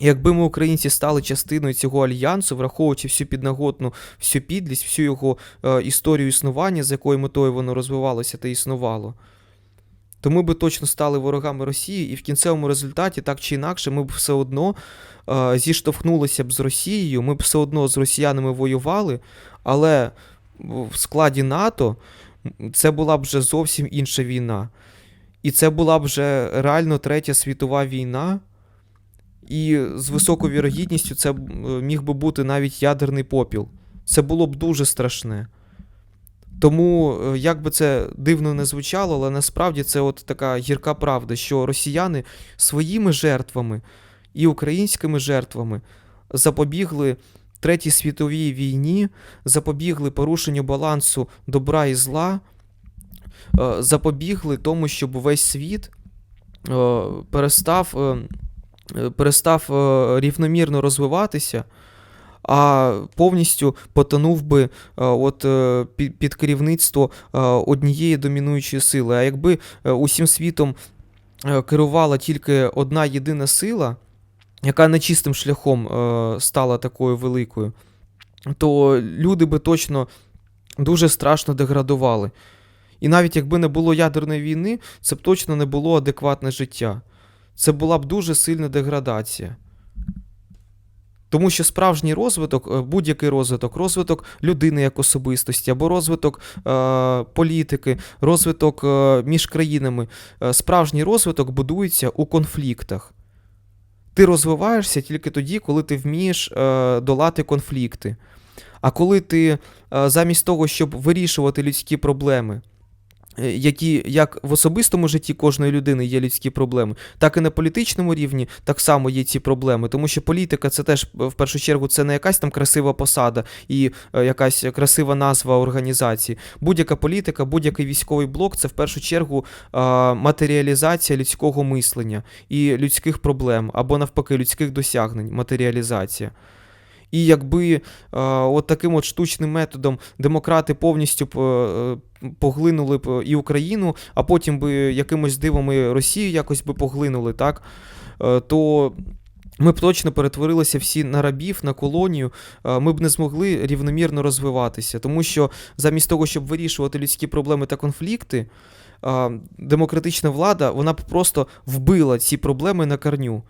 Якби ми, українці, стали частиною цього альянсу, враховуючи всю піднаготну, всю підлість, всю його е, історію існування, з якою метою воно розвивалося та існувало, то ми би точно стали ворогами Росії, і в кінцевому результаті, так чи інакше, ми б все одно е, зіштовхнулися б з Росією, ми б все одно з росіянами воювали, але в складі НАТО це була б вже зовсім інша війна. І це була б вже реально третя світова війна. І з високою вірогідністю це е, міг би бути навіть ядерний попіл. Це було б дуже страшне. Тому, е, як би це дивно не звучало, але насправді це от така гірка правда, що росіяни своїми жертвами і українськими жертвами запобігли Третій світовій війні, запобігли порушенню балансу добра і зла, е, запобігли тому, щоб весь світ перестав, перестав е, рівномірно розвиватися, а повністю потонув би е, от, е, під, керівництво е, однієї домінуючої сили. А якби е, усім світом е, керувала тільки одна єдина сила, яка нечистим шляхом е, стала такою великою, то люди би точно дуже страшно деградували. І навіть якби не було ядерної війни, це б точно не було адекватне життя. Це була б дуже сильна деградація. Тому що справжній розвиток, е, будь-який розвиток, розвиток людини як особистості, або розвиток е, політики, розвиток е, між країнами, е, справжній розвиток будується у конфліктах. Ти розвиваєшся тільки тоді, коли ти вмієш е, долати конфлікти. А коли ти е, замість того, щоб вирішувати людські проблеми, які як в особистому житті кожної людини є людські проблеми, так і на політичному рівні так само є ці проблеми. Тому що політика це теж е, в першу чергу це не якась там красива посада і е, якась красива назва організації. Будь-яка політика, будь-який військовий блок це в першу чергу е, матеріалізація людського мислення і людських проблем, або навпаки, людських досягнень, матеріалізація. І якби е, от таким от штучним методом демократи повністю е, поглинули б і Україну, а потім би якимось дивом і Росію якось би поглинули, так? Е, то ми б точно перетворилися всі на рабів, на колонію, е, ми б не змогли рівномірно розвиватися. Тому що замість того, щоб вирішувати людські проблеми та конфлікти, е, демократична влада вона б просто вбила ці проблеми на корню.